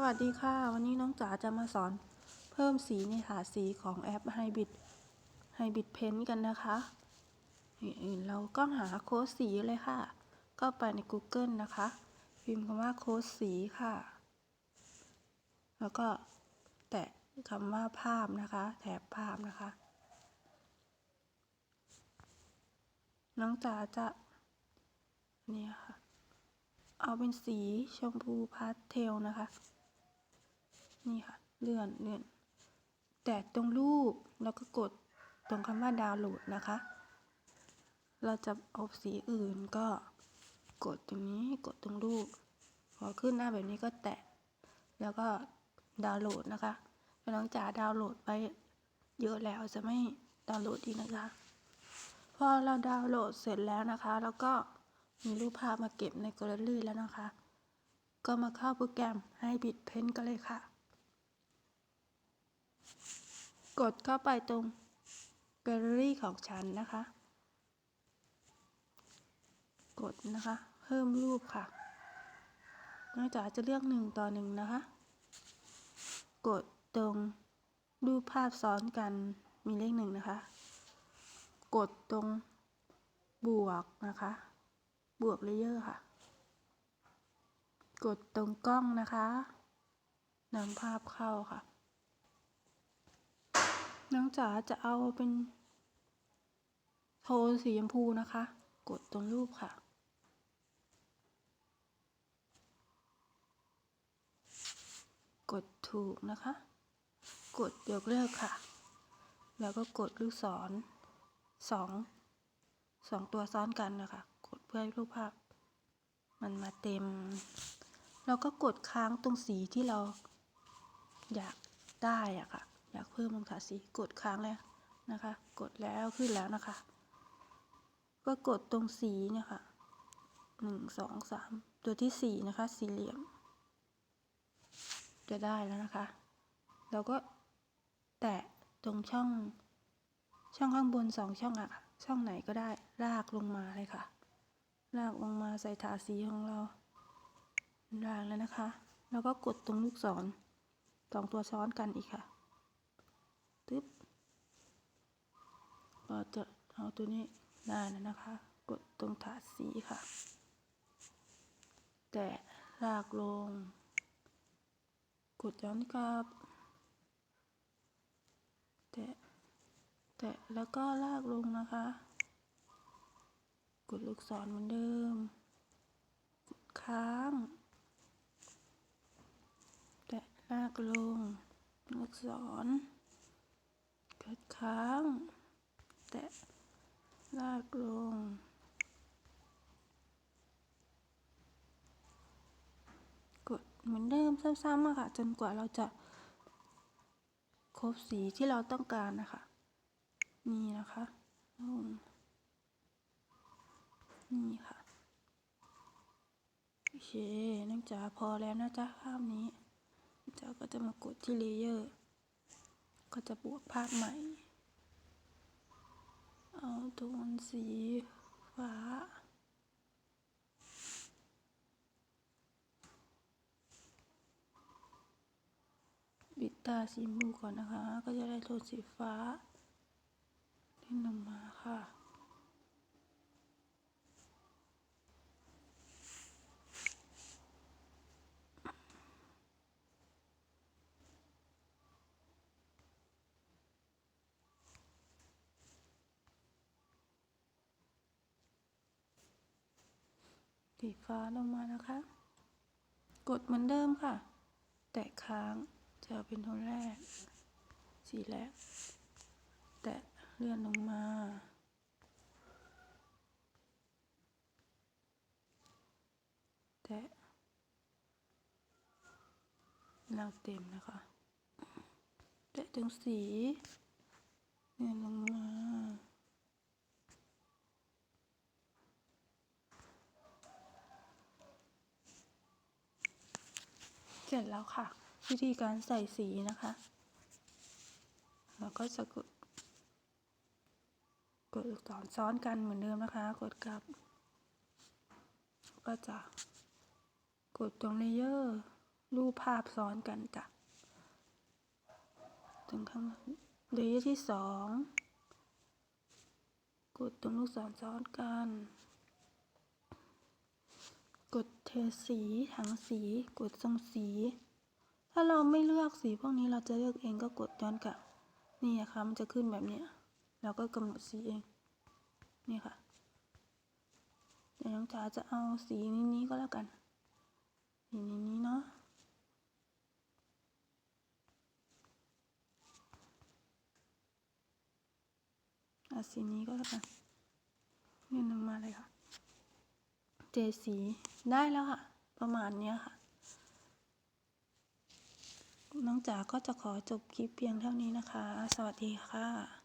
สวัสดีค่ะ วันนี้น้องจ๋าจะมาสอนเพิ่มสีในถาสีของแอป Hybrid Hybrid Paint กันนะคะอนอื่นเราก็หาโค้ดสีเลยค่ะ ก็ไปใน Google นะคะ พิมพ์คำว่าโค้ดสีค่ะ แล้วก็แตะคำว่าภาพนะคะ แถบภาพนะคะ น้องจ๋าจะเนี่ยค่ะ เอาเป็นสีชมพูพาสเทลนะคะ นี่ค่ะ เลื่อนเลื่อน แตะตรงรูปแล้วก็กดตรงคำว่าดาวน์โหลดนะคะ เราจะเอาสีอื่นก็กดตรงนี้กดตรงรูป พอขึ้นหน้าแบบนี้ก็แตะ แล้วก็ดาวน์โหลดนะคะแล้วน้องจ๋าดาวน์โหลดไปเยอะแล้วจะไม่ดาวน์โหลดอีกนะคะ พอเราดาวน์โหลดเสร็จแล้วนะคะ แล้วก็มีรูปภาพมาเก็บในแกลเลอรี่แล้วนะคะ ก็มาเข้าโปรแกรมให้บิดเพ้นกันเลยค่ะ กดเข้าไปตรงแกลเลอรี่ของฉันนะคะ กดนะคะ เพิ่มรูปค่ะนอกจากจะเลือกหนึ่งต่อหนึ่งนะคะ กดตรงรูปภาพซ้อนกันมีเลขหนึ่งนะคะ กดตรงบวกนะคะ บวกเลเยอร์ค่ะ กดตรงกล้องนะคะนำภาพเข้าค่ะ น้องจ๋าจะเอาเป็นโทนสีชมพูนะคะ กดตรงรูปค่ะ กดถูกนะคะ กดยกเลิกค่ะ แล้วก็กดลูกศรสองสองตัวซ้อนกันนะคะ กดเพื่อให้รูปภาพ มันมาเต็ม แล้วก็กดค้างตรงสีที่เราอยากได้อะค่ะ อยากเพิ่มลงถาสีกดค้างแล้วนะคะ กดแล้วขึ้นแล้วนะคะ ก็กดตรงสีเนี่ยค่ะหนึ่งสองสามตัวที่สี่นะคะ สี่เหลี่ยม จะได้แล้วนะคะ เราก็แตะตรงช่องช่องข้างบนสองช่องอะช่องไหนก็ได้ลากลงมาเลยค่ะ ลากลงมาใส่ถาสีของเราลากแล้วนะคะ แล้วก็กดตรงลูกศรสองตัวซ้อนกันอีกค่ะ ตึ๊บเราจะ เอาตัวนี้ได้แล้วนะคะ กดตรงถาดสีค่ะ แตะลากลง กดย้อนกลับ แตะ แตะแล้วก็ลากลงนะคะ กดลูกศรเหมือนเดิม กดค้าง แตะลากลง ลูกศรกดค้าง แตะ ลากลง กดเหมือนเดิมซ้ำๆอะค่ะ จนกว่าเราจะครบสีที่เราต้องการนะคะ นี่นะคะลงนี่ค่ะ โอเคน้องจ๋าพอแล้วนะจ๊ะภาพนี้จ๋าก็จะมากดที่เลเยอร์ ก็จะบวกภาพใหม่ เอาโทนสีฟ้า บิดตาสีมูก่อนนะคะ ก็จะได้โทนสีฟ้าที่นลงมาค่ะ สีฟ้าลงมานะคะ กดเหมือนเดิมค่ะ แตะค้างจะเป็นโทนแรก สีแรก แตะเลื่อนลงมา แตะเราเต็มนะคะ แตะตรงสี เลื่อนลงมา เสร็จแล้วค่ะ วิธีการใส่สีนะคะเราก็จะกดกดลูกศรซ้อนกันเหมือนเดิมนะคะ กดกลับ ก็จะกดตรงเลเยอร์รูปภาพซ้อนกันจ้ะถึงข้างเลเยอร์ที่สองกดตรงลูกศรซ้อนกัน เทสีถังสี กดทรงสี ถ้าเราไม่เลือกสีพวกนี้เราจะเลือกเองก็กดย้อนกลับ นี่อะค่ะมันจะขึ้นแบบเนี้ยเราก็กำหนดสีเอง นี่ค่ะ เดี๋ยวน้องจ๋าจะเอาสีนี้นี้ก็แล้วกัน สีนี้นี้เนาะเอาสีนี้ก็แล้วกันนี่นึงมาเลยค่ะ เจสีได้แล้วค่ะ ประมาณนี้ค่ะ น้องจ๋าก็จะขอจบคลิปเพียงเท่านี้นะคะ สวัสดีค่ะ